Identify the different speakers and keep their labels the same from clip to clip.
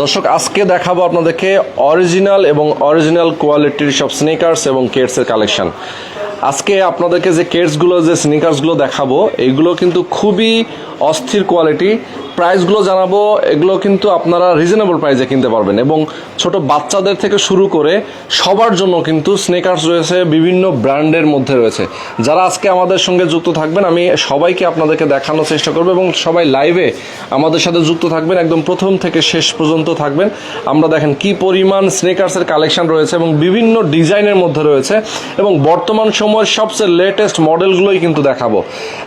Speaker 1: দর্শক আজকে দেখাবো আপনাদেরকে অরিজিনাল এবং অরিজিনাল কোয়ালিটির সব স্নিকার্স এবং কেটসের কালেকশন আজকে আপনাদেরকে যে কেটসগুলো যে স্নিকার্সগুলো দেখাবো এইগুলো কিন্তু খুবই অস্থির কোয়ালিটি প্রাইসগুলো জানাব, এগুলো কিন্তু আপনারা রিজনেবল প্রাইসে কিনতে পারবেন এবং ছোট বাচ্চাদের থেকে শুরু করে সবার জন্য কিন্তু স্নেকার্স রয়েছে বিভিন্ন ব্র্যান্ডের মধ্যে রয়েছে। যারা আজকে আমাদের সঙ্গে যুক্ত থাকবেন, আমি সবাইকে আপনাদেরকে দেখানোর চেষ্টা করব এবং সবাই লাইভে আমাদের সাথে যুক্ত থাকবেন, একদম প্রথম থেকে শেষ পর্যন্ত থাকবেন। আমরা দেখেন কি পরিমাণ স্নেকার্সের কালেকশন রয়েছে এবং বিভিন্ন ডিজাইনের মধ্যে রয়েছে এবং বর্তমান সময়ের সবচেয়ে লেটেস্ট মডেলগুলোই কিন্তু দেখাবো।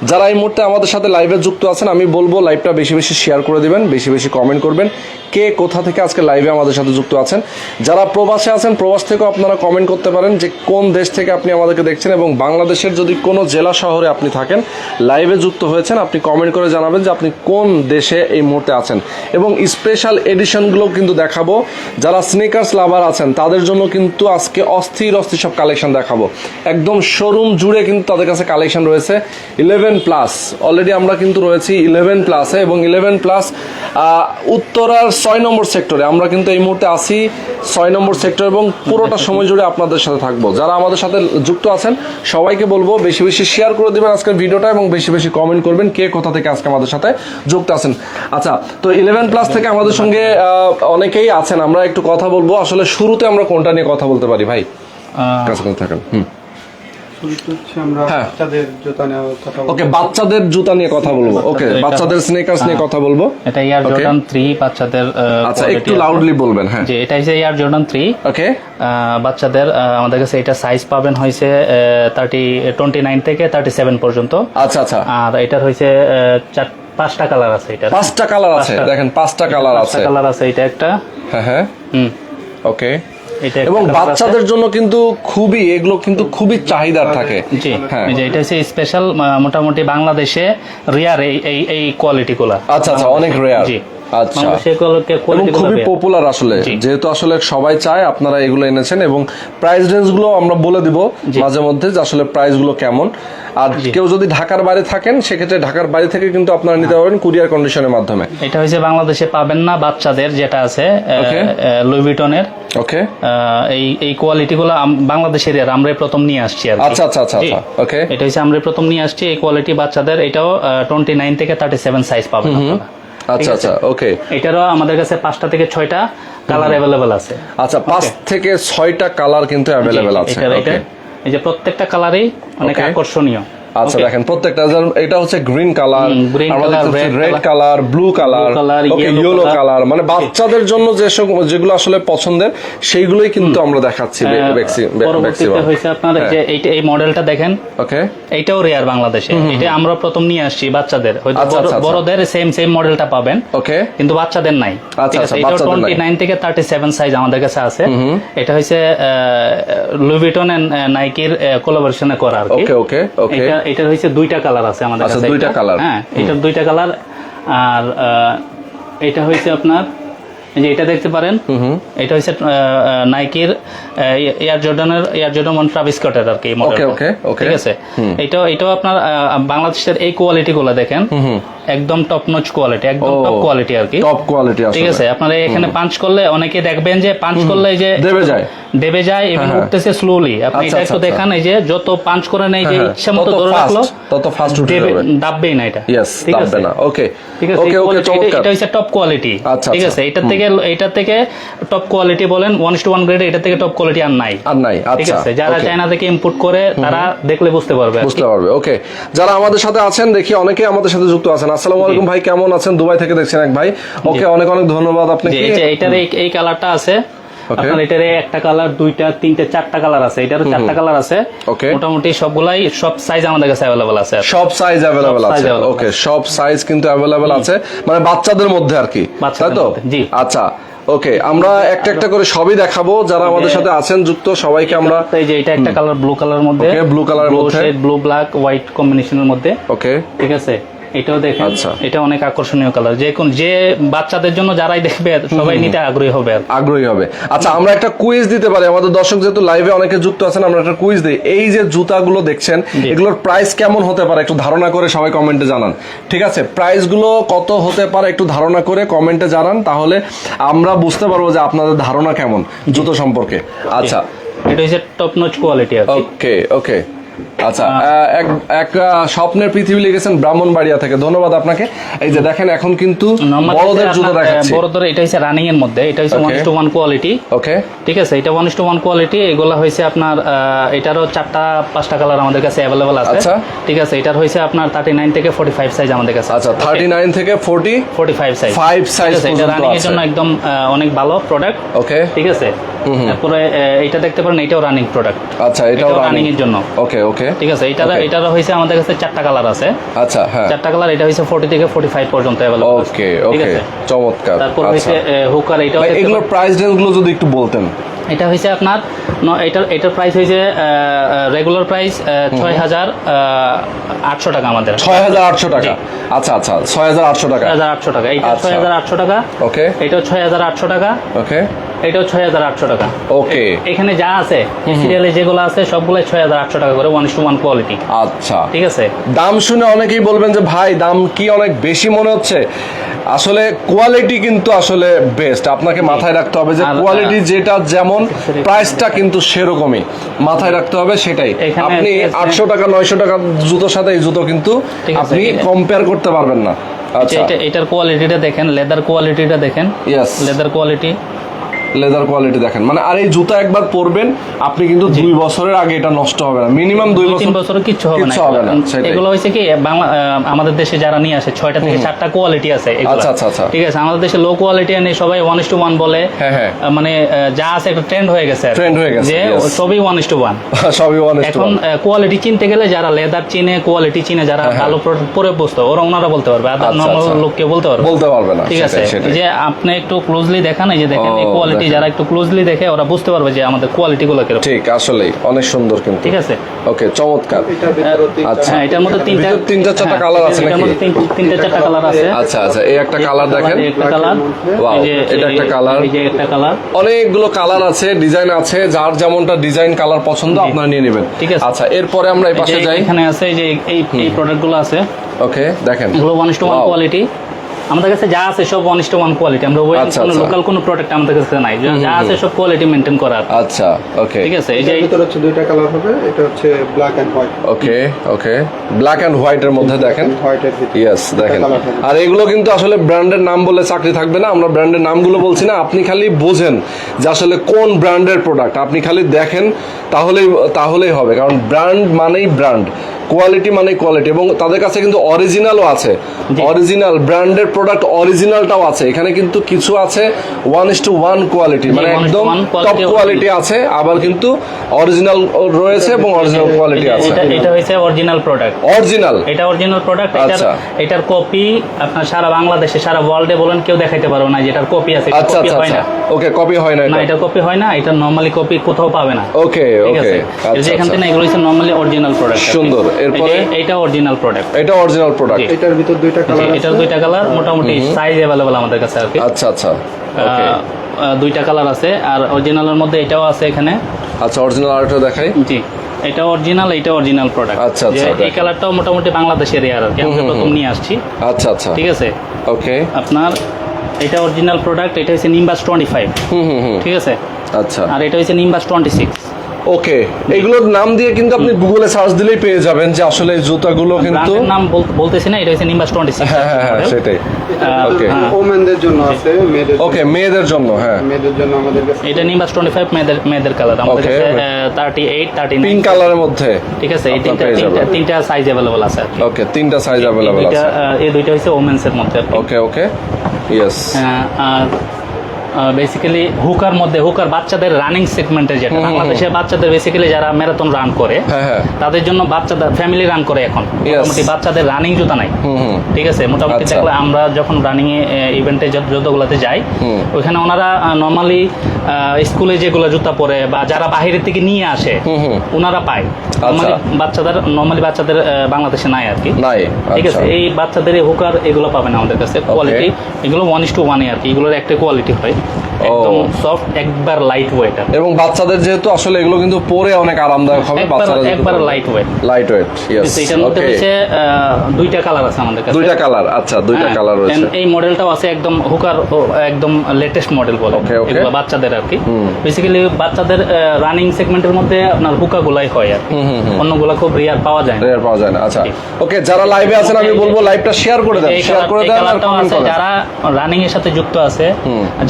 Speaker 1: যারা এই মুহূর্তে আমাদের সাথে লাইভে যুক্ত আছেন, আমি বলব লাইভটা বেশি বেশি শেয়ার করে দেবেন, বেশি বেশি কমেন্ট করবেন। কে কোথা থেকে আজকে লাইভে আমাদের সাথে যুক্ত আছেন? যারা প্রবাসে আছেন, প্রবাস থেকেও আপনারা কমেন্ট করতে পারেন যে কোন দেশ থেকে আপনি আমাদেরকে দেখছেন এবং বাংলাদেশের যদি কোনো জেলা শহরে আপনি থাকেন লাইভে যুক্ত হয়েছেন, আপনি কমেন্ট করে জানাবেন যে আপনি কোন দেশে এই মুহূর্তে আছেন। এবং স্পেশাল এডিশনগুলো কিন্তু দেখাবো। যারা স্নিকার্স লাভার আছেন, তাদের জন্য কিন্তু আজকে অস্থির অস্থির সব কালেকশন দেখাবো। একদম শোরুম জুড়ে কিন্তু তাদের কাছে কালেকশন রয়েছে। ইলেভেন প্লাস অলরেডি আমরা কিন্তু রয়েছি ইলেভেন প্লাসে এবং ইলেভেন প্লাস উত্তরার ছয় নম্বর সেক্টরে। আমরা কিন্তু এই মুহূর্তে আছি ছয় নম্বর সেক্টর এবং পুরোটা সময় জুড়ে আপনাদের সাথে থাকব। যারা আমাদের সাথে যুক্ত আছেন সবাইকে বলব বেশি বেশি শেয়ার করে দিবেন আজকের ভিডিওটা এবং বেশি বেশি কমেন্ট করবেন কে কোথা থেকে আজকে আমাদের সাথে যুক্ত আছেন। আচ্ছা তো ইলেভেন প্লাস থেকে আমাদের সঙ্গে অনেকেই আছেন। আমরা একটু কথা বলব। আসলে শুরুতে আমরা কোনটা নিয়ে কথা বলতে পারি ভাই?
Speaker 2: আহ,
Speaker 1: কাছে কাছে থাকেন হুম। হ্যাঁ।
Speaker 3: বাচ্চাদের জুতা নেওয়ার কথা বলব।
Speaker 1: ওকে বাচ্চাদের জুতা নিয়ে কথা বলব। ওকে বাচ্চাদের স্নেকার্স নিয়ে কথা বলব।
Speaker 2: এটা ইয়ার. জর্ডান থ্রি বাচ্চাদের
Speaker 1: আচ্ছা একটু লাউডলি বলবেন হ্যাঁ।
Speaker 2: জি এটা হচ্ছে ইয়ার জর্ডান থ্রি
Speaker 1: ওকে।
Speaker 2: বাচ্চাদের আমাদের কাছে এটা সাইজ পাবেন হয়েছে থার্টি টোয়েন্টি নাইন থেকে থার্টি সেভেন পর্যন্ত।
Speaker 1: আচ্ছা আচ্ছা।
Speaker 2: আর এটার হয়েছে চার পাঁচটা কালার আছে এটা
Speaker 1: পাঁচটা কালার আছে দেখেন পাঁচটা কালার
Speaker 2: পাঁচটা
Speaker 1: আছে।
Speaker 2: কালার আছে এটা একটা।
Speaker 1: হ্যাঁ হ্যাঁ।
Speaker 2: হুম।
Speaker 1: ওকে। এবং বাচ্চাদের জন্য কিন্তু খুবই এগুলো কিন্তু খুবই চাহিদার থাকে।
Speaker 2: জি
Speaker 1: হ্যাঁ।
Speaker 2: এটা হচ্ছে স্পেশাল মোটামুটি বাংলাদেশে রেয়ার এই এই এই কোয়ালিটি গুলা।
Speaker 1: আচ্ছা আচ্ছা অনেক রেয়ার
Speaker 2: জি।
Speaker 1: আচ্ছা। খুবই পপুলার আসলে। যেহেতু আসলে সবাই চায় আপনারা এগুলো এনেছেন এবং প্রাইস রেঞ্জগুলো আমরা বলে দিব মাঝে মধ্যে যে আসলে প্রাইসগুলো কেমন। আর কেউ যদি ঢাকার বাইরে থাকেন সেক্ষেত্রে ঢাকার বাইরে থেকে কিন্তু আপনারা নিতে পারবেন কুরিয়ার কন্ডিশনের মাধ্যমে।
Speaker 2: এটা হচ্ছে বাংলাদেশে পাবেন না বাচ্চাদের যেটা আছে. লুইভিটনের
Speaker 1: ওকে।
Speaker 2: এই এই কোয়ালিটি গুলো বাংলাদেশের আমরাই প্রথম নিয়ে আসছি আর।
Speaker 1: আচ্ছা আচ্ছা আচ্ছা আচ্ছা ওকে।
Speaker 2: এটা হচ্ছে আমরা প্রথম নিয়ে আসছি এই কোয়ালিটি বাচ্চাদের। এটাও টোয়েন্টি নাইন থেকে থার্টি সেভেন সাইজ পাবেন আপনারা।
Speaker 1: আচ্ছা আচ্ছা ওকে
Speaker 2: এটারও আমাদের কাছে পাঁচটা থেকে ছয়টা কালার অ্যাভেলেবেল আছে।
Speaker 1: আচ্ছা পাঁচ থেকে ছয়টা কালার কিন্তু অ্যাভেলেবেল আছে।
Speaker 2: এই যে প্রত্যেকটা কালারই অনেক আকর্ষণীয়।
Speaker 1: আচ্ছা দেখেন প্রত্যেকটা এটা হচ্ছে green colour red colour blue colour okay yellow colour মানে বাচ্চাদের জন্য যে যেগুলো আসলে পছন্দের সেইগুলোই কিন্তু আমরা দেখাচ্ছি
Speaker 2: হয়েছে আপনার এই যে
Speaker 1: হ্যাঁ।
Speaker 2: এই মডেলটা দেখেন।
Speaker 1: ওকে
Speaker 2: এইটাও রেয়ার বাংলাদেশে। এটা আমরা প্রথম নিয়ে আসছি বাচ্চাদের।
Speaker 1: আচ্ছা, আচ্ছা, আচ্ছা।
Speaker 2: বড়দের সেম সেম মডেলটা পাবেন।
Speaker 1: ওকে
Speaker 2: কিন্তু বাচ্চাদের নাই। এটা টোয়েন্টি নাইন থেকে থার্টি সেভেন সাইজ আমাদের কাছে আছে। এটা হচ্ছে লুভিটন এন্ড নাইকির কোলাবোরেশনে করা আর কি।
Speaker 1: ওকে ওকে
Speaker 2: এটার হয়েছে দুইটা কালার আছে আমাদের
Speaker 1: আচ্ছা,
Speaker 2: কাছে
Speaker 1: দুইটা কালার।
Speaker 2: হ্যাঁ এটার দুইটা কালার। আর আহ, এটা হয়েছে আপনার এই যে এটা দেখতে পারেন। এটা হচ্ছে নাইকির এয়ার জর্ডানের এয়ার জর্ডান ওয়ান ট্রাভিস স্কটের আর কি. ঠিক আছে? এটাও এটাও আপনার বাংলাদেশের এই কোয়ালিটি গুলো দেখেন। একদম টপ নচ কোয়ালিটি একদম টপ কোয়ালিটি আর কি।
Speaker 1: টপ কোয়ালিটি
Speaker 2: ঠিক আছে? আপনারা এখানে পাঞ্চ করলে অনেকে দেখবেন যে পাঞ্চ করলে যে
Speaker 1: দেবে যায়।
Speaker 2: দেবে যায় এবং
Speaker 1: হ্যাঁ, হ্যাঁ।
Speaker 2: উঠতেছে স্লোলি আপনি
Speaker 1: আচ্ছা,
Speaker 2: এটা
Speaker 1: আচ্ছা,
Speaker 2: একটু দেখান এই যে যত পাঞ্চ করে নেই যে
Speaker 1: হ্যাঁ,
Speaker 2: ইচ্ছা মতো ধরে রাখল
Speaker 1: তত ফাস্ট উঠে যাবে।
Speaker 2: দাববেই না এটা। ঠিক আছে?
Speaker 1: না। ওকে
Speaker 2: ঠিক আছে
Speaker 1: ওকে ওকে
Speaker 2: এটা-
Speaker 1: চমৎকার।
Speaker 2: এটা হচ্ছে টপ কোয়ালিটি
Speaker 1: আচ্ছা,
Speaker 2: ঠিক
Speaker 1: আচ্ছা।
Speaker 2: আছে? এটা থেকে এটা থেকে টপ কোয়ালিটি বলেন ওয়ান টু ওয়ান গ্রেড এটা থেকে টপ কোয়ালিটি আর নাই।
Speaker 1: আর নাই আচ্ছা
Speaker 2: যারা চায়না থেকে ইম্পোর্ট করে তারা দেখলে বুঝতে পারবে
Speaker 1: বুঝতে পারবে ওকে যারা আমাদের সাথে আছেন দেখি অনেকে আমাদের সাথে যুক্ত আছেন। আসসালামু আলাইকুম ভাই কেমন আছেন? দুবাই থেকে দেখছেন এক ভাই। ওকে অনেক অনেক ধন্যবাদ আপনাকে।
Speaker 2: এটার এই- কালারটা আছে। আপনার এটার এই একটা কালার দুইটা তিনটে চারটা কালার আছে। এটারও চারটা কালার আছে। মোটামুটি সবগুলাই সব সাইজ আমাদের কাছে অ্যাভেলেবল আছে
Speaker 1: সব সাইজ আছে। ওকে সব সাইজ কিন্তু আছে। মানে বাচ্চাদের মধ্যে আর কি। তাই তো?
Speaker 2: জি।
Speaker 1: আচ্ছা ওকে আমরা একটা একটা করে সবই দেখাবো। যারা আমাদের সাথে আছেন যুক্ত সবাইকে আমরা
Speaker 2: এই যে এটা একটা কালার ব্লু কালার মধ্যে।
Speaker 1: ব্লু কালার মধ্যে।
Speaker 2: ব্লু ব্ল্যাক হোয়াইট কম্বিনেশনের মধ্যে।
Speaker 1: ওকে
Speaker 2: ঠিক আছে? এটাও দেখেন
Speaker 1: আচ্ছা।
Speaker 2: এটা অনেক আকর্ষণীয় কালার যে কোন যে বাচ্চাদের জন্য যারাই দেখবে সবাই নিতে আগ্রহী হবে
Speaker 1: আগ্রহী হবে। আচ্ছা আমরা একটা কুইজ দিতে পারি। আমাদের দর্শক যেহেতু লাইভে অনেকে যুক্ত আছেন আমরা একটা কুইজ দিই। এই যে জুতাগুলো দেখছেন এগুলোর প্রাইস কেমন হতে পারে একটু ধারণা করে সবাই কমেন্টে জানান। ঠিক আছে? প্রাইসগুলো কত হতে পারে একটু ধারণা করে কমেন্টে জানান তাহলে আমরা বুঝতে পারব যে আপনাদের ধারণা কেমন জুতো সম্পর্কে। আচ্ছা।
Speaker 2: এটা হচ্ছে top notch quality
Speaker 1: okay okay আচ্ছা এক এক স্বপ্নের পৃথিবী লিখেছেন ব্রাহ্মণবাড়িয়া থেকে। ধন্যবাদ আপনাকে। এই যে দেখেন এখন কিন্তু বড়দের জুতো দেখাচ্ছি।
Speaker 2: বড়দের এটা হচ্ছে রানিং এর মধ্যে এটা
Speaker 1: Okay.
Speaker 2: One two one quality
Speaker 1: okay
Speaker 2: ঠিক আছে এটা ওয়ান টু ওয়ান কোয়ালিটি এগুলা হয়েছে আপনার এটারও চারটা পাঁচটা কালার আমাদের কাছে অ্যাভেলেবল আছে।
Speaker 1: আচ্ছা।
Speaker 2: ঠিক আছে এটার হয়েছে আপনার থার্টি নাইন থেকে ফোর্টি ফাইভ সাইজ আমাদের কাছে।
Speaker 1: আচ্ছা থার্টি নাইন থেকে forty
Speaker 2: forty five size
Speaker 1: Five size
Speaker 2: এটা রানিং এর জন্য একদম অনেক ভালো প্রোডাক্ট
Speaker 1: ওকে
Speaker 2: ঠিক আছে? তারপরে এটা দেখতে পারেন এটাও রানিং প্রোডাক্ট
Speaker 1: আচ্ছা এটাও রানিং
Speaker 2: এর জন্য।
Speaker 1: ওকে ওকে
Speaker 2: ঠিক আছে
Speaker 1: এটা
Speaker 2: এটা হইছে আমাদের কাছে চারটা কালার আছে।
Speaker 1: আচ্ছা হ্যাঁ।
Speaker 2: চারটা কালার এটা হইছে ফোর্টি থেকে ফোর্টি ফাইভ পর্যন্ত अवेलेबल
Speaker 1: ওকে ওকে চমৎকার
Speaker 2: তারপর হইছে হুকার এটা
Speaker 1: এগুলোর প্রাইস রেঞ্জগুলো যদি একটু বলতেন।
Speaker 2: এটা হয়েছে আপনার এটার এটার প্রাইস হয়েছে রেগুলার প্রাইস ছয় হাজার আটশো টাকা আমাদের
Speaker 1: ছয় হাজার আটশো টাকা। আচ্ছা আচ্ছা ছয় হাজার আটশো টাকা।
Speaker 2: হাজার আটশো টাকা। এটা
Speaker 1: আচ্ছা।
Speaker 2: ছয় হাজার আটশো টাকা।
Speaker 1: ওকে
Speaker 2: এটাও ছয় হাজার আটশো টাকা।
Speaker 1: ওকে
Speaker 2: এটাও ছয় হাজার আটশো টাকা।
Speaker 1: ওকে
Speaker 2: এখানে যা আছে সিরিয়ালে যেগুলো আছে সবগুলোই ছয় হাজার আটশো টাকা করে ওয়ান টু ওয়ান কোয়ালিটি
Speaker 1: আচ্ছা।
Speaker 2: ঠিক আছে?
Speaker 1: দাম শুনে অনেকেই বলবেন যে ভাই দাম কি অনেক বেশি মনে হচ্ছে? আসলে কোয়ালিটি কিন্তু আসলে বেস্ট আপনাকে মাথায় রাখতে হবে যে কোয়ালিটি যেটা যেমন প্রাইসটা কিন্তু সেরকমই। মাথায় রাখতে হবে সেটাই। আপনি আটশো টাকা নয়শো টাকা জুতোর সাথে এই জুতো কিন্তু আপনি কম্পেয়ার করতে পারবেন না। আচ্ছা
Speaker 2: এটা এটার কোয়ালিটিটা দেখেন লেদার কোয়ালিটিটা দেখেন। লেদার কোয়ালিটি
Speaker 1: লেদার কোয়ালিটি দেখেন। মানে আর এই জুতা একবার পরবেন আপনি কিন্তু দুই বছরের আগে এটা নষ্ট হবে না। মিনিমাম দুই
Speaker 2: দুই তিন
Speaker 1: বছর
Speaker 2: বছর কিচ্ছু হবে না।
Speaker 1: হবে না,
Speaker 2: এগুলো হয়েছে কি বাংলা আমাদের দেশে যারা নিয়ে আসে ছয়টা থেকে সাতটা কোয়ালিটি আছে
Speaker 1: আচ্ছা, আচ্ছা, আচ্ছা।
Speaker 2: ঠিক আছে আমাদের দেশে লো কোয়ালিটি আনে সবাই ওয়ান ইস টু ওয়ান বলে।
Speaker 1: হ্যাঁ, হ্যাঁ।
Speaker 2: মানে যা আছে একটা ট্রেন্ড হয়ে গেছে।
Speaker 1: Trend হয়ে গেছে,
Speaker 2: যে সবই ওয়ান ইস টু ওয়ান
Speaker 1: সবই honest
Speaker 2: এখন কোয়ালিটি চিনতে গেলে যারা লেদার চিনে কোয়ালিটি চিনে যারা
Speaker 1: হ্যাঁ, হ্যাঁ।
Speaker 2: ভালো প্রোডাক্ট পরে বসতো ওরা ওনারা বলতে পারবে আর
Speaker 1: আচ্ছা,
Speaker 2: নর্মাল
Speaker 1: আচ্ছা।
Speaker 2: লোক কেউ বলতে পারবে।
Speaker 1: বলতে পারবে না
Speaker 2: ঠিক আছে যে আপনি একটু ক্লোজলি দেখান এই যে দেখেন এই
Speaker 1: ও,
Speaker 2: কোয়ালিটি যারা একটু ক্লোজলি দেখে ওরা বুঝতে পারবে যে আমাদের কোয়ালিটি গুলো কীরকম।
Speaker 1: ঠিক আসলেই। অনেক সুন্দর কিন্তু।
Speaker 2: ঠিক আছে?
Speaker 1: ওকে চমৎকার। আচ্ছা।
Speaker 2: হ্যাঁ এটার মধ্যে তিনটা
Speaker 1: তিনটা চারটা
Speaker 2: হ্যাঁ,
Speaker 1: কালার আছে
Speaker 2: এটার
Speaker 1: নাকি?
Speaker 2: তিনটা চারটা কালার আছে।
Speaker 1: আচ্ছা আচ্ছা এই একটা কালার দেখেন।
Speaker 2: এই একটা কালার যে
Speaker 1: এটা একটা কালার।
Speaker 2: এই যে একটা কালার
Speaker 1: অনেকগুলো কালার আছে ডিজাইন আছে যার যেমনটা ডিজাইন কালার পছন্দ আপনারা নিয়ে নেবেন।
Speaker 2: ঠিক আছে।
Speaker 1: আচ্ছা এরপরে আমরা এই পাশে যাই।
Speaker 2: এখানে আছে এই যে এই এই প্রোডাক্টগুলো আছে।
Speaker 1: ওকে দেখেন।
Speaker 2: এগুলো one two one
Speaker 1: Wow.
Speaker 2: Quality আমাদের কাছে যা আছে সব ওয়ান টু ওয়ান কোয়ালিটি আমরা ওই
Speaker 1: আচ্ছা,
Speaker 2: কোনো
Speaker 1: আচ্ছা।
Speaker 2: লোকাল কোনো প্রোডাক্ট আমাদের কাছে নাই। যা- আছে সব কোয়ালিটি মেনটেন করা। কি।
Speaker 1: আচ্ছা ওকে
Speaker 2: ঠিক আছে এই যে
Speaker 3: ভিতরে হচ্ছে দুইটা কালার হবে এটা হচ্ছে black and white
Speaker 1: okay okay black and white এর মধ্যে দেখেন।
Speaker 3: হোয়াইটের ভিতরে
Speaker 1: ইয়েস দেখেন। আর এগুলো কিন্তু আসলে ব্র্যান্ডের নাম বলে চাকরি থাকবে না। আমরা ব্র্যান্ডের নামগুলো বলছি না। আপনি খালি বোঝেন যে আসলে কোন ব্র্যান্ডের প্রোডাক্ট আপনি খালি দেখেন তাহলেই তাহলেই হবে। কারণ ব্র্যান্ড মানেই ব্র্যান্ড কোয়ালিটি মানে কোয়ালিটি এবং তাদের কাছে কিন্তু অরিজিনালও আছে। অরিজিনাল ব্র্যান্ডের প্রোডাক্ট অরিজিনালটাও আছে। এখানে কিন্তু কিছু আছে one is to one quality মানে একদম টপ কোয়ালিটি আছে আবার কিন্তু অরিজিনাল রয়েছে এবং অরিজিনাল কোয়ালিটি আছে।
Speaker 2: এটা এটা হচ্ছে অরিজিনাল প্রোডাক্ট
Speaker 1: অরিজিনাল
Speaker 2: এটা অরিজিনাল প্রোডাক্ট
Speaker 1: আচ্ছা।
Speaker 2: এটার কপি আপনার সারা বাংলাদেশে সারা ওয়ার্ল্ডে বলেন কেউ দেখাইতে পারবে না যেটার কপি আছে
Speaker 1: আচ্ছা
Speaker 2: কপি
Speaker 1: আচ্ছা
Speaker 2: হয়
Speaker 1: আচ্ছা।
Speaker 2: না
Speaker 1: ওকে কপি হয় না
Speaker 2: না
Speaker 1: এটা।
Speaker 2: কপি হয় না এটা নরমালি কপি কোথাও পাবে না।
Speaker 1: ওকে
Speaker 2: ঠিক
Speaker 1: ওকে
Speaker 2: যে এখান
Speaker 1: আচ্ছা।
Speaker 2: থেকে এগুলো হচ্ছে নরমালি অরিজিনাল প্রোডাক্ট
Speaker 1: সুন্দর। এরপরে?
Speaker 2: এটা অরিজিনাল প্রোডাক্ট
Speaker 1: এটা অরিজিনাল প্রোডাক্ট
Speaker 3: এটার ভিতর দুইটা কালার আছে।
Speaker 2: এটার দুইটা কালার মোটামুটি সাইজ অ্যাভেলেবল আমাদের কাছে আর কি।
Speaker 1: আচ্ছা আচ্ছা।
Speaker 2: দুইটা কালার আছে আর অরিজিনালের মধ্যে এটাও আছে এখানে।
Speaker 1: আচ্ছা অরিজিনাল আরেকটা দেখাই।
Speaker 2: জি এটা অরিজিনাল এটা অরিজিনাল প্রোডাক্ট
Speaker 1: আচ্ছা, আচ্ছা,
Speaker 2: এই কালারটাও মোটামুটি বাংলাদেশের আর কি আমরা প্রথম নিয়ে আসছি।
Speaker 1: আচ্ছা আচ্ছা।
Speaker 2: ঠিক আছে?
Speaker 1: ওকে
Speaker 2: আপনার এটা অরিজিনাল প্রোডাক্ট এটা হচ্ছে নিম্বাস টোয়েন্টি ফাইভ
Speaker 1: হুম হুম হুম।
Speaker 2: ঠিক আছে?
Speaker 1: আচ্ছা।
Speaker 2: আর এটা হচ্ছে নিম্বাস টোয়েন্টি সিক্স
Speaker 1: ওকে এগুলোর নাম দিয়ে কিন্তু আপনি গুগলে সার্চ দিলেই পেয়ে যাবেন যে আসলে এই জুতাগুলো কিন্তু
Speaker 2: নাম বল- বলতেছি না এটা হচ্ছে নিম্বাস টোয়েন্টি সিক্স
Speaker 1: হ্যাঁ হ্যাঁ হ্যাঁ সেটাই। ওকে
Speaker 2: হ্যাঁ।
Speaker 3: ওমেনদের জন্য আছে মেয়েদের
Speaker 1: ওকে মেয়েদের জন্য হ্যাঁ।
Speaker 3: মেয়েদের জন্য আমাদের কাছে।
Speaker 2: এটা নিম্বাস টোয়েন্টি ফাইভ মেয়েদের মেয়েদের কালার আমাদের কাছে থার্টি এইট থার্টি
Speaker 1: পিঙ্ক কালারের মধ্যে।
Speaker 2: ঠিক আছে এই তিনটা তিনটা তিনটা সাইজ অ্যাভেলেবল আছে
Speaker 1: ওকে তিনটা সাইজ অ্যাভেলেবল আছে।
Speaker 2: এই দুইটা হচ্ছে ওমেন্স এর মধ্যে
Speaker 1: ওকে ওকে ইয়েস
Speaker 2: হ্যাঁ, আর বেসিক্যালি হুকার মধ্যে হুকার বাচ্চাদের রানিং সেগমেন্টে যেটা বাংলাদেশে বাচ্চাদের বেসিক্যালি যারা ম্যারাথন রান করে
Speaker 1: হ্যাঁ হ্যাঁ।
Speaker 2: তাদের জন্য বাচ্চাদের ফ্যামিলি রান করে এখন। মোটামুটি বাচ্চাদের রানিং জুতা নাই। ঠিক আছে? মোটামুটি
Speaker 1: আচ্ছা।
Speaker 2: দেখলে আমরা যখন রানিং এ ইভেন্টে যতগুলোতে যাই
Speaker 1: হুম।
Speaker 2: ওইখানে ওনারা নর্মালি স্কুলে যেগুলো জুতা পরে বা যারা বাহিরের থেকে নিয়ে আসে ওনারা পায়। নর্মালি বাচ্চাদের নর্মালি বাচ্চাদের বাংলাদেশে নাই আর কি। ঠিক আছে?
Speaker 1: আচ্ছা।
Speaker 2: এই বাচ্চাদের হুকার এগুলো পাবেন আমাদের কাছে। কোয়ালিটি এগুলো ওয়ান ইস টু ওয়ানে আর কি। এগুলোর একটা কোয়ালিটি হয়। একদম সফট একবার লাইট ওয়েট
Speaker 1: এবং বাচ্চাদের যেহেতু আসলে এগুলো কিন্তু পরে অনেক আরামদায়ক হবে বাচ্চারা
Speaker 2: একবার light weight
Speaker 1: light weight yes
Speaker 2: এটার মধ্যে হচ্ছে দুইটা কালার আছে আমাদের কাছে।
Speaker 1: দুইটা কালার আচ্ছা দুইটা
Speaker 2: হ্যাঁ,
Speaker 1: কালার রয়েছে।
Speaker 2: এই মডেলটাও আছে একদম হুকার একদম লেটেস্ট মডেল বলে. এগুলো বাচ্চাদের আর কি। বেসিক্যালি বাচ্চাদের রানিং সেগমেন্টের মধ্যে আপনার হুকা গুলাই হয় আর। অন্যগুলো খুব রিয়ার পাওয়া যায় না।
Speaker 1: রেয়ার পাওয়া যায় না আচ্ছা। ওকে যারা লাইভে আছেন আমি বলব লাইভটা শেয়ার করে দেন শেয়ার করে দেন আর কমেন্ট করেন।
Speaker 2: যারা রানিং এর সাথে যুক্ত আছে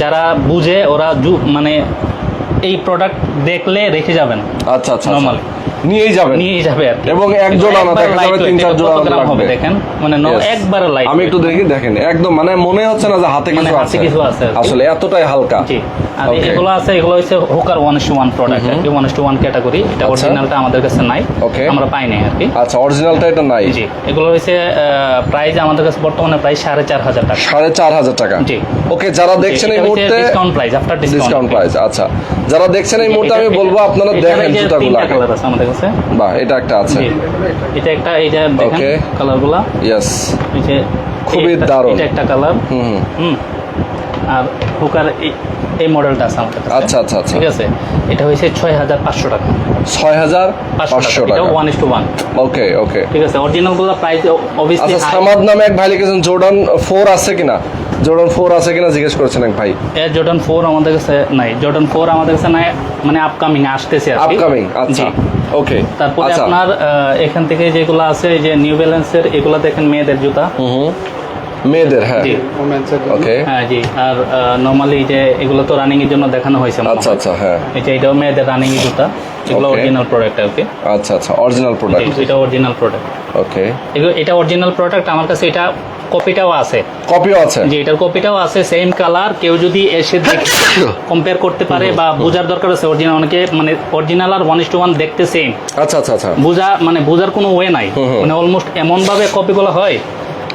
Speaker 2: যারা বুঝে ওরা মানে এই প্রোডাক্ট দেখলে রেখে যাবেন।
Speaker 1: আচ্ছা আচ্ছা
Speaker 2: নর্মাল
Speaker 1: নিয়েই যাবেন।
Speaker 2: নিয়ে যাবে
Speaker 1: এবং এক জোড়া না, দেখা যাবে তিন চার জোড়া
Speaker 2: হবে। দেখেন? মানে একবারে লাইট
Speaker 1: আমি একটু দেখি দেখেন। একদম মানে মনে হচ্ছে না যে হাতে
Speaker 2: মানে
Speaker 1: কিছু আছে।
Speaker 2: কিছু আছে
Speaker 1: আসলে এতটাই হালকা।
Speaker 2: জি। আর এগুলো আছে এগুলো হচ্ছে হুকার ওয়ান টু ওয়ান প্রোডাক্ট আর কি। ওয়ান টু ওয়ান ক্যাটাগরি এটা
Speaker 1: আচ্ছা।
Speaker 2: অরিজিনালটা আমাদের কাছে নাই। আমরা পাই নাই আর কি।
Speaker 1: আচ্ছা অরিজিনালটা এটা নাই।
Speaker 2: জি। এগুলো হচ্ছে প্রাইস আমাদের কাছে বর্তমানে প্রায় সাড়ে চার হাজার টাকা।
Speaker 1: সাড়ে চার হাজার টাকা।
Speaker 2: জি।
Speaker 1: ওকে যারা দেখছেন এই মুহূর্তে
Speaker 2: discount price after
Speaker 1: discount price আচ্ছা। যারা দেখছেন এই মুহূর্তে আমি বলব আপনারা দেখেন জুতাগুলো
Speaker 2: কালার আছে?
Speaker 1: বাহ এটা একটা আছে।
Speaker 2: এটা একটা এই যে দেখেন. কালারগুলা
Speaker 1: ইয়েস
Speaker 2: এই যে
Speaker 1: খুবই দারুণ।
Speaker 2: এটা একটা কালার
Speaker 1: হুম হুম।
Speaker 2: আর হুকার এই- মডেলটা আছে আমাদের কাছে।
Speaker 1: আচ্ছা আচ্ছা আচ্ছা।
Speaker 2: ঠিক আছে? এটা হয়েছে ছয় হাজার পাঁচশো টাকা।
Speaker 1: ছয় হাজার
Speaker 2: পাঁচশো টাকা। One is to one
Speaker 1: okay okay
Speaker 2: ঠিক আছে? অরিজিনালগুলো প্রাইস অবভিয়াসলি
Speaker 1: আচ্ছা সামাদ নামে এক ভাই লিখেছেন জোর্ডান ফোর আছে কিনা? জোর্ডান ফোর আছে কিনা জিজ্ঞেস করছেন এক ভাই।
Speaker 2: এর জর্ডন ফোর আমাদের কাছে নাই। জর্ডন ফোর আমাদের কাছে নাই মানে আপকামিং আসতেছে আর
Speaker 1: আপকামিং আচ্ছা ওকে
Speaker 2: তারপরে
Speaker 1: আচ্ছা।
Speaker 2: আপনার এখান থেকে যেগুলো আছে এই যে নিউ ব্যালেন্সের এগুলো দেখেন মেয়েদের জুতা।
Speaker 1: হুম মেয়েদের হ্যাঁ। ওকে
Speaker 2: হ্যাঁ জি আর নর্মালি যে এগুলো তো রানিং এর জন্য দেখানো হয়েছে
Speaker 1: আচ্ছা আচ্ছা হ্যাঁ।
Speaker 2: এটা এটাও মেয়েদের রানিং এর জুতা। এগুলো অরিজিনাল প্রোডাক্ট আর কি।
Speaker 1: আচ্ছা আচ্ছা অরিজিনাল প্রোডাক্ট
Speaker 2: এটা অরিজিনাল প্রোডাক্ট
Speaker 1: ওকে
Speaker 2: এগুলো এটা অরিজিনাল প্রোডাক্ট আমার কাছে এটা কপিটাও আছে।
Speaker 1: কপিও আছে?
Speaker 2: জি এটার কপিটাও আছে সেম কালার কেউ যদি এসে দেখে কম্পেয়ার করতে পারে বা বোঝার দরকার আছে অরিজিনাল অনেকে মানে অরিজিনাল আর ওয়ান টু ওয়ান দেখতে সেম
Speaker 1: আচ্ছা আচ্ছা আচ্ছা।
Speaker 2: বোঝা মানে বোঝার কোনো ওয়ে নাই। মানে অলমোস্ট এমন ভাবে কপিগুলো হয়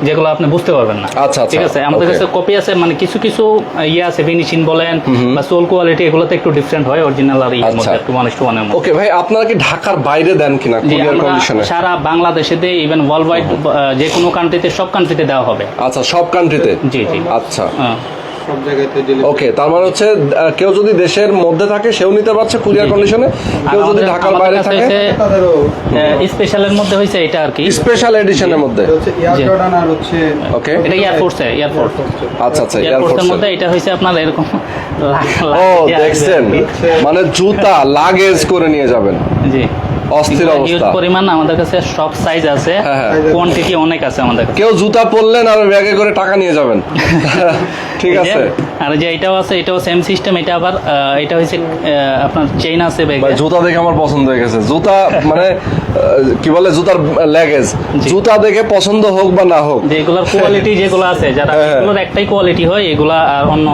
Speaker 2: যেগুলো আপনি বুঝতে পারবেন না।
Speaker 1: আচ্ছা, আচ্ছা,
Speaker 2: ঠিক আছে? আমাদের কাছে কপি আছে মানে কিছু কিছু ইয়ে আছে ফিনিশিং বলেন বা সোল কোয়ালিটি এগুলোতে একটু ডিফারেন্ট হয় অরিজিনাল আর ইয়ের
Speaker 1: আচ্ছা।
Speaker 2: মধ্যে একটু মানে টু ওয়ানের মধ্যে।
Speaker 1: ওকে ভাই আপনারা কি ঢাকার বাইরে দেন কিনা কুরিয়ার কন্ডিশনে
Speaker 2: সারা বাংলাদেশে দে ইভেন ওয়ার্ল্ড ওয়াইড যে কোনো কান্ট্রিতে সব কান্ট্রিতে দেওয়া হবে।
Speaker 1: আচ্ছা সব কান্ট্রিতে
Speaker 2: জি জি।
Speaker 1: আচ্ছা।
Speaker 2: হ্যাঁ।
Speaker 3: সব জায়গাতে ডেলিভারি
Speaker 1: ওকে তার মানে হচ্ছে কেউ যদি দেশের মধ্যে থাকে সেও নিতে পারছে কুরিয়ার কন্ডিশনে কেউ যদি ঢাকার বাইরে থাকে
Speaker 2: হচ্ছে,
Speaker 3: তাদেরও
Speaker 2: স্পেশালের মধ্যে হয়েছে এটা আর কি।
Speaker 1: স্পেশাল এডিশনের মধ্যে।
Speaker 3: হচ্ছে আর হচ্ছে
Speaker 1: ওকে
Speaker 2: এটা এয়ারফোর্সে এয়ারফোর্স
Speaker 1: আচ্ছা আচ্ছা
Speaker 2: এয়ারফোর্সের মধ্যে এটা হয়েছে আপনার এরকম
Speaker 1: ও দেখছেন। মানে জুতা লাগেজ করে নিয়ে যাবেন।
Speaker 2: জি।
Speaker 1: অস্থির অবস্থা।
Speaker 2: পরিমাণ আমাদের কাছে সব সাইজ আছে।
Speaker 1: হ্যাঁ, হ্যাঁ।
Speaker 2: কোয়ান্টিটি অনেক আছে আমাদের কাছে।
Speaker 1: কেউ জুতা পরলেন আর ব্যাগে করে টাকা নিয়ে যাবেন। ঠিক আছে।
Speaker 2: আর যে এটাও আছে এটাও সেম সিস্টেম এটা আবার এটা আহ, আপনার চেইন আছে ব্যাগে।
Speaker 1: জুতা দেখে আমার পছন্দ হয়ে গেছে। জুতা মানে কি বলে জুতার লেগেজ জুতা দেখে পছন্দ হোক বা না হোক।
Speaker 2: যে এগুলোর কোয়ালিটি যেগুলো আছে যারা
Speaker 1: হ্যাঁ, হ্যাঁ।
Speaker 2: এগুলোর একটাই কোয়ালিটি হয় এগুলা আর অন্য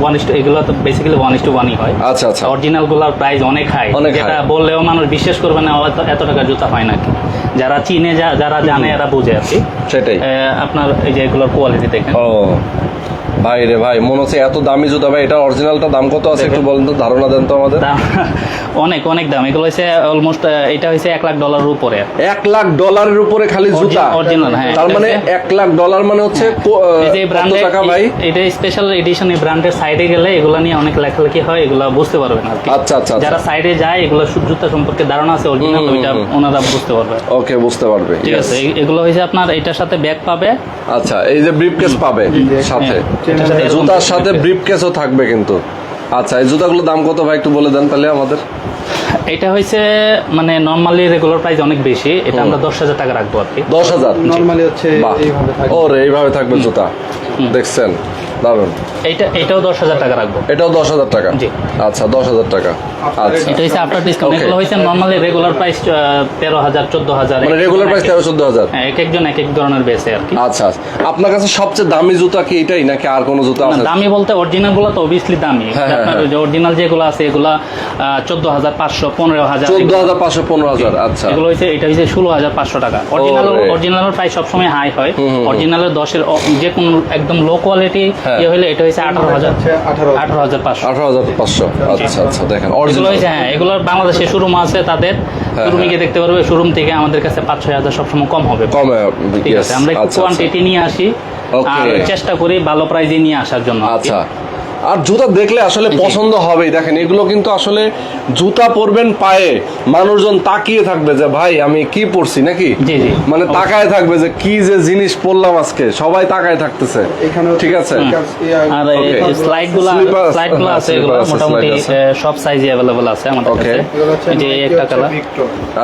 Speaker 2: ওয়ান ইস এগুলো তো বেসিক্যালি ওয়ান ইস টু ওয়ানই হয়।
Speaker 1: আচ্ছা আচ্ছা।
Speaker 2: অরিজিনালগুলার প্রাইস অনেক হাই যেটা। বললেও মানুষ বিশ্বাস করবে না এত টাকা জুতা হয় নাকি? যারা চিনে যারা জানে এরা বুঝে আর কি।
Speaker 1: সেটাই।
Speaker 2: আপনার এই যে এগুলোর কোয়ালিটি দেখেন।
Speaker 1: ও। ভাই রে ভাই মনে হচ্ছে এত দামি জুতা ভাই এটা অরিজিনালটা দাম কত আছে একটু বলেন তো ধারণা দেন তো আমাদের।
Speaker 2: অনেক অনেক দাম। এগুলো হচ্ছে অলমোস্ট এটা হচ্ছে এক লাখ ডলারের উপরে।
Speaker 1: এক লাখ ডলারের উপরে খালি জুতা?
Speaker 2: অরিজিনাল হ্যাঁ
Speaker 1: তার মানে এক লাখ ডলার মানে হচ্ছে কো-
Speaker 2: এই যে
Speaker 1: কত টাকা ভাই?
Speaker 2: এটা স্পেশাল এডিশন এই ব্র্যান্ডের সাইডে গেলে এগুলো নিয়ে অনেক লেখালেখি হয় এগুলো বুঝতে পারবেন আর
Speaker 1: আচ্ছা আচ্ছা
Speaker 2: যারা
Speaker 1: আচ্ছা
Speaker 2: সাইডে যায় এগুলো জুতা সম্পর্কে ধারণা আছে অরিজিনাল ওইটা ওনারা বুঝতে পারবে।
Speaker 1: ওকে বুঝতে পারবে
Speaker 2: ঠিক আছে এগুলো হয়েছে আপনার এটার সাথে ব্যাগ পাবে।
Speaker 1: আচ্ছা এই যে ব্রিফকেস পাবে সাথে।
Speaker 2: এটার সাথে ব্রিফ
Speaker 1: জুতার ব্রিফকেসও থাকবে কিন্তু। আচ্ছা এই জুতাগুলোর দাম কত ভাই? একটু বলে দেন তাহলে আমাদের।
Speaker 2: এটা হয়েছে মানে নর্মালি রেগুলার প্রাইস অনেক বেশি। এটা আমরা দশ হাজার টাকা রাখব আর কি।
Speaker 1: দশ হাজার?
Speaker 3: নর্মালি হচ্ছে
Speaker 1: বাহ।
Speaker 3: এইভাবে থাকে
Speaker 1: ওরে এইভাবে থাকবে জুতা। দেখছেন? দারুণ
Speaker 2: এইটা এটাও দশ হাজার টাকা রাখব।
Speaker 1: এটাও দশ হাজার টাকা?
Speaker 2: জি।
Speaker 1: আচ্ছা দশ হাজার টাকা। আচ্ছা।
Speaker 2: এটা হচ্ছে আফটার ডিসকাউন্ট এগুলো হচ্ছে নর্মালি রেগুলার প্রাইস তেরো হাজার চোদ্দ হাজার।
Speaker 1: মানে রেগুলার প্রাইস তেরো চোদ্দ হাজার?
Speaker 2: হ্যাঁ এক একজন এক এক ধরনের বেসে আর কি।
Speaker 1: আচ্ছা আচ্ছা। আপনার কাছে সবচেয়ে দামি জুতা কি এটাই নাকি আর কোনো জুতা আছে?
Speaker 2: দামি বলতে অরিজিনালগুলো তো অবভিয়াসলি দামি।
Speaker 1: হ্যাঁ, হ্যাঁ,
Speaker 2: আপনার
Speaker 1: হ্যাঁ।
Speaker 2: অরিজিনাল যেগুলো আছে এগুলা চোদ্দ হাজার পাঁচশো পনেরো হাজার
Speaker 1: চোদ্দ হাজার পাঁচশো পনেরো হাজার আচ্ছা।
Speaker 2: এগুলো হচ্ছে এটা হচ্ছে ষোলো হাজার পাঁচশো টাকা। অরিজিনাল। অরিজিনালের প্রাইস সবসময় হাই হয়। অরিজিনালের দশের যে কোনো একদম লো কোয়ালিটি। ইয়ে হলে এটা আঠারো হাজার।
Speaker 3: আঠারো
Speaker 2: হাজার। পাঁচশো।
Speaker 1: আঠারো হাজার পাঁচশো। আচ্ছা আচ্ছা দেখেন
Speaker 2: এগুলো
Speaker 1: অরিজিনাল
Speaker 2: হ্যাঁ এগুলোর বাংলাদেশে শোরুম আছে তাদের।
Speaker 1: হ্যাঁ,
Speaker 2: শোরুমে গিয়ে দেখতে পারবে শোরুম থেকে আমাদের কাছে পাঁচ ছয় হাজার সবসময় কম হবে।
Speaker 1: কম
Speaker 2: ঠিক আছে আমরা একটু
Speaker 1: আচ্ছা, আচ্ছা।
Speaker 2: কোয়ান্টিটি নিয়ে আসি। আর চেষ্টা করি ভালো প্রাইজে নিয়ে আসার জন্য।
Speaker 1: আচ্ছা। আর জুতা দেখলে আসলে পছন্দ হবেই। দেখেন এগুলো কিন্তু আসলে জুতা পরবেন পায়ে মানুষজন তাকিয়ে থাকবে যে ভাই আমি কি পরছি নাকি। মানে তাকায় থাকবে যে কি যে জিনিস পরলাম আজকে? সবাই তাকায় থাকতেছে। ঠিক আছে?
Speaker 2: আর
Speaker 1: হ্যাঁ,
Speaker 2: আছে এগুলো মোটামুটি সব সাইজে অ্যাভেলেবল আছে আমাদের কাছে। এই যে একটা কালার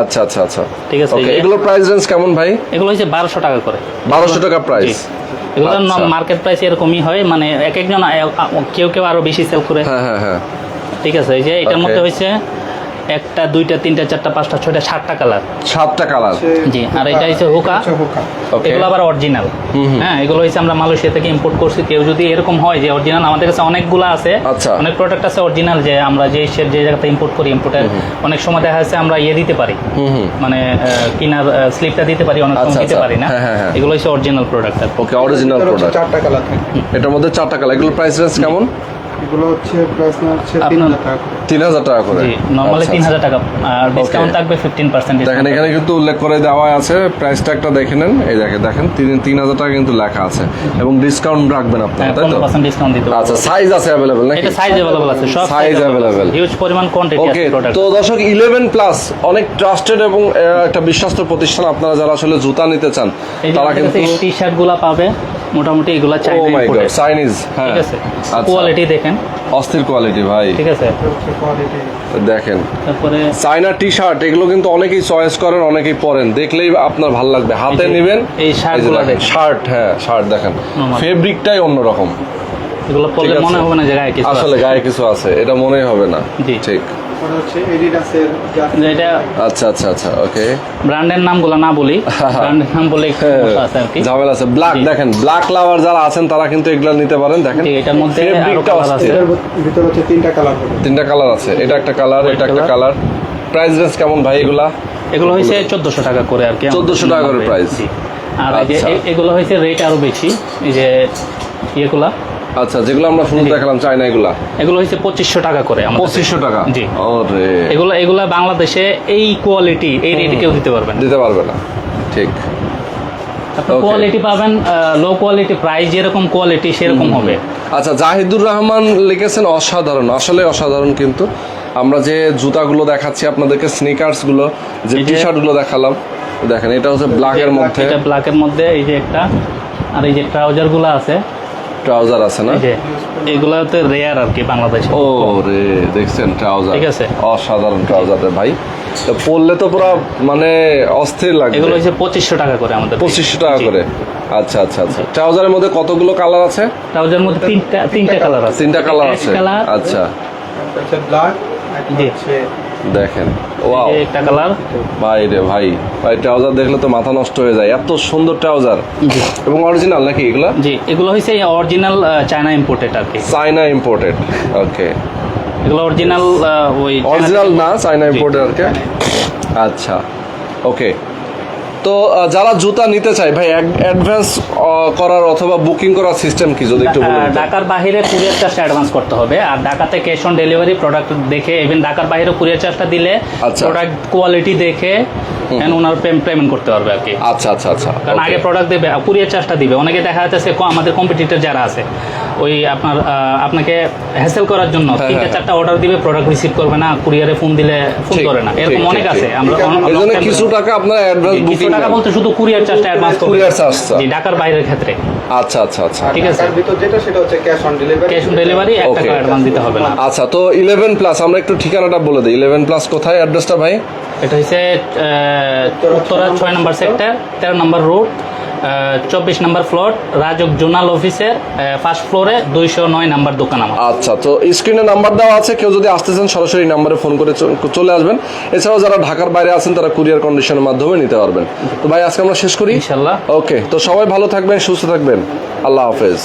Speaker 1: আচ্ছা আচ্ছা আচ্ছা।
Speaker 2: ঠিক আছে,
Speaker 1: এগুলোর প্রাইস রেঞ্জ কেমন ভাই?
Speaker 2: এগুলো হচ্ছে বারোশো টাকা করে।
Speaker 1: বারোশো টাকা প্রাইস
Speaker 2: জি। এগুলো
Speaker 1: আচ্ছা।
Speaker 2: মার্কেট প্রাইস এরকমই হয় মানে এক একজন কেউ কেউ আরও বেশি সেল করে
Speaker 1: হ্যাঁ হ্যাঁ হ্যাঁ
Speaker 2: ঠিক আছে এই যে এটার মধ্যে হচ্ছে একটা দুইটা তিনটা চারটা পাঁচটা ছয়টা সাতটা কালার।
Speaker 1: সাতটা কালার।
Speaker 2: জি আর এটা হচ্ছে হুকা।
Speaker 3: হুকা।
Speaker 1: ওকে
Speaker 2: এগুলো আবার অরিজিনাল হ্যাঁ এগুলো হচ্ছে আমরা মালয়েশিয়া থেকে ইম্পোর্ট করছি। কেউ যদি এরকম হয় যে অরিজিনাল আমাদের কাছে অনেকগুলো আছে।
Speaker 1: আচ্ছা।
Speaker 2: অনেক প্রোডাক্ট আছে অরিজিনাল যে আমরা যে সে- যে জায়গাতে ইম্পোর্ট করি ইম্পোর্টের অনেক সময় দেখা যাচ্ছে আমরা ইয়ে দিতে পারি। মানে কিনার স্লিপটা দিতে পারি অনেক
Speaker 1: আচ্ছা,
Speaker 2: সময় দিতে
Speaker 1: আচ্ছা।
Speaker 2: পারি না।
Speaker 1: হ্যাঁ, হ্যাঁ, হ্যাঁ।
Speaker 2: এগুলো হচ্ছে original product
Speaker 1: okay original product
Speaker 3: চারটা কালার
Speaker 1: এটার মধ্যে চারটা কালার। এগুলোর প্রাইস রেঞ্জ কেমন?
Speaker 3: এগুলো হচ্ছে প্রাইস হচ্ছে তিন
Speaker 2: আপনার-
Speaker 3: হাজার টাকা করে।
Speaker 1: তিন হাজার টাকা করে?
Speaker 2: জি নর্মালি
Speaker 1: আচ্ছা, আচ্ছা।
Speaker 2: হাজার টাকা আর ডিসকাউন্ট থাকবে ফিফটিন পার্সেন্ট
Speaker 1: দেখেন এখানে কিন্তু উল্লেখ করে দেওয়া আছে প্রাইস ট্যাগটা দেখে নেন। এই দেখেন দেখেন তিন তিন হাজার টাকা কিন্তু লেখা আছে। এবং ডিসকাউন্ট রাখবেন আপনারা তাই তো?
Speaker 2: পনেরো পার্সেন্ট ডিসকাউন্ট দিতে
Speaker 1: আচ্ছা সাইজ আছে অ্যাভেলেবেল নাকি?
Speaker 2: এটা সাইজ অ্যাভেলেবল আছে সব
Speaker 1: Size available।
Speaker 2: হিউজ পরিমাণ কোয়ান্টিটি আছে প্রোডাক্ট
Speaker 1: তো দর্শক ইলেভেন প্লাস অনেক ট্রাস্টেড এবং একটা বিশ্বস্ত প্রতিষ্ঠান আপনারা যারা আসলে জুতা নিতে চান তারা কিন্তু
Speaker 2: টি শার্টগুলা পাবে মোটামুটি এগুলা
Speaker 1: ও
Speaker 2: China
Speaker 1: my god
Speaker 2: imported
Speaker 1: Chinese হ্যাঁ।
Speaker 2: ঠিক আছে?
Speaker 1: আচ্ছা।
Speaker 2: কোয়ালিটি দেখেন
Speaker 1: অস্থির কোয়ালিটি ভাই।
Speaker 2: ঠিক আছে।
Speaker 1: দেখেন।
Speaker 2: তারপরে
Speaker 1: চাইনা টি শার্ট এগুলো কিন্তু অনেকেই চয়েস করেন অনেকেই পরেন। দেখলেই আপনার ভালো লাগবে। হাতে নেবেন।
Speaker 2: এই শার্টগুলো দেখেন।
Speaker 1: শার্ট হ্যাঁ শার্ট দেখেন। ফেব্রিকটাই অন্যরকম।
Speaker 2: এগুলো পরলে মনে হবে না যে গায়ে কিছু
Speaker 1: আসলে। গায়ে কিছু আছে। এটা মনেই হবে না। ঠিক।
Speaker 3: ওটা হচ্ছে এডিডাসের
Speaker 2: এটা
Speaker 1: আচ্ছা আচ্ছা আচ্ছা ওকে।
Speaker 2: ব্র্যান্ডের নামগুলো না বলি। ব্র্যান্ডের নাম বলে একটু সমস্যা আছে আর কি।
Speaker 1: ঝামেলা আছে। ব্ল্যাক দেখেন ব্ল্যাক লাভার যারা আছেন তারা কিন্তু এগুলো নিতে পারেন দেখেন।
Speaker 2: এটার মধ্যে আরও
Speaker 1: ফেব্রিকটা
Speaker 2: আছে।
Speaker 3: এটার ভিতরে হচ্ছে তিনটা কালার
Speaker 1: তিনটা কালার আছে। এটা একটা কালার এটা একটা কালার প্রাইস রেঞ্জ কেমন ভাই এগুলা?
Speaker 2: এগুলো হয়েছে চোদ্দশো টাকা করে আর কি
Speaker 1: 1400 টাকা করে।
Speaker 2: জি। আর
Speaker 1: আচ্ছা।
Speaker 2: এগুলো হয়েছে রেট আরও বেশি। এই যে ইয়েগুলা।
Speaker 1: আচ্ছা যেগুলো আমরা শুরু। দেখালাম চাইনা এগুলা?
Speaker 2: এগুলো হচ্ছে পঁচিশশো টাকা করে
Speaker 1: পঁচিশশো টাকা?
Speaker 2: জি।
Speaker 1: ওরে।
Speaker 2: এগুলো এগুলো বাংলাদেশে এই কোয়ালিটি এই রেটে কেউ দিতে পারবেন না।
Speaker 1: দিতে পারবে না। ঠিক।
Speaker 2: কোয়ালিটি পাবেন লো কোয়ালিটি প্রাইস যেরকম কোয়ালিটি সেরকম হবে।
Speaker 1: আচ্ছা জাহিদুর রহমান লিখেছেন অসাধারণ আসলে অসাধারণ কিন্তু। আমরা যে জুতাগুলো দেখাচ্ছি আপনাদেরকে স্নিকার্সগুলো যে টি শার্টগুলো দেখালাম দেখেন এটা হচ্ছে ব্ল্যাক এর মধ্যে
Speaker 2: এটা ব্ল্যাকের মধ্যে এই যে একটা আর এই যে ট্রাউজারগুলো আছে
Speaker 1: ট্রাউজার আছে না?
Speaker 2: এগুলোতে রেয়ার আর কি বাংলাদেশে।
Speaker 1: ও রে দেখছেন ট্রাউজার।
Speaker 2: ঠিক আছে।
Speaker 1: অসাধারণ ট্রাউজার রে ভাই। তো পরলে তো পুরো মানে অস্থির লাগবে।
Speaker 2: এগুলো হচ্ছে পঁচিশশো টাকা করে আমাদের
Speaker 1: পঁচিশশো টাকা করে। আচ্ছা আচ্ছা আচ্ছা। ট্রাউজারের মধ্যে কতগুলো কালার আছে?
Speaker 2: ট্রাউজার মধ্যে তিনটা তিনটা কালার আছে।
Speaker 1: তিনটা কালার আছে। আচ্ছা।
Speaker 3: ব্ল্যাক
Speaker 2: জি।
Speaker 1: দেখেন। ওয়াও
Speaker 2: একটা কালার
Speaker 1: ভাই রে ভাই ভাই ট্রাউজার দেখলে তো মাথা নষ্ট হয়ে যায়। এত সুন্দর ট্রাউজার এবং অরিজিনাল নাকি এগুলো?
Speaker 2: জি এগুলো হচ্ছে অরিজিনাল চায়না ইম্পোর্টেড আর কি।
Speaker 1: চায়না ইম্পোর্টেড ওকে
Speaker 2: এগুলো অরিজিনাল ওই
Speaker 1: অরিজিনাল না চায়না ইম্পোর্টেড আর কি। আচ্ছা ওকে তো যারা জুতা নিতে চায় ভাই অ্যাডভান্স করার অথবা বুকিং করার সিস্টেম কি যদি একটু বলুন?
Speaker 2: ঢাকার বাইরে কুরিয়ার চার্জটা অ্যাডভান্স করতে হবে আর ঢাকাতে ক্যাশ অন ডেলিভারি প্রোডাক্ট দেখে ইভেন ঢাকার বাইরে কুরিয়ার চার্জটা দিলে
Speaker 1: আচ্ছা।
Speaker 2: প্রোডাক্ট কোয়ালিটি দেখে ওনার পেমেন্ট করতে পারবে আর কি
Speaker 1: আচ্ছা আচ্ছা আচ্ছা
Speaker 2: কারণ আগে প্রোডাক্ট দেবে কুরিয়ার চার্জটা দিবে অনেকে দেখা যাচ্ছে আমাদের কম্পিটিটর যারা আছে ওই আপনার আপনাকে হ্যাসেল করার জন্য
Speaker 1: হ্যাঁ,
Speaker 2: তিনটা
Speaker 1: হ্যাঁ।
Speaker 2: চারটা অর্ডার দিবে প্রোডাক্ট রিসিভ করবে না কুরিয়ারে ফোন দিলে ফোন করে না এরকম অনেক আছে আমরা
Speaker 1: কিছু টাকা আপনার অ্যাডভান্স বুকিং
Speaker 2: টাকা বলতে শুধু কুরিয়ার চার্জটা অ্যাডভান্স করবে।
Speaker 1: Courier charge-টা।
Speaker 2: জি ঢাকার বাইরের ক্ষেত্রে।
Speaker 1: আচ্ছা আচ্ছা আচ্ছা।
Speaker 2: ঠিক আছে।
Speaker 3: ভিতর যেটা সেটা হচ্ছে cash on delivery
Speaker 2: cash on delivery
Speaker 1: 1
Speaker 2: টাকা অ্যাডভান্স দিতে হবে না।
Speaker 1: আচ্ছা তো ইলেভেন প্লাস আমরা একটু ঠিকানাটা বলে দিই। ইলেভেন প্লাস কোথায় অ্যাড্রেসটা ভাই?
Speaker 2: এটা হচ্ছে উত্তরা 6 নম্বর সেক্টর তেরো নম্বর রোড চব্বিশ নাম্বার ফ্লোর রাজক জোনাল অফিসের ফার্স্ট ফ্লোরে দুইশো নয় নাম্বার দোকান আমার
Speaker 1: আচ্ছা তো স্ক্রিনে নাম্বার দেওয়া আছে কেউ যদি আসতে চান সরাসরি নাম্বারে ফোন করে চলে আসবেন। এছাড়াও যারা ঢাকার বাইরে আছেন তারা কুরিয়ার কন্ডিশনের মাধ্যমে নিতে পারবেন। তো ভাই আজকে আমরা শেষ করি।
Speaker 2: ইনশাল্লাহ।
Speaker 1: ওকে তো সবাই ভালো থাকবেন সুস্থ থাকবেন। আল্লাহ হাফেজ।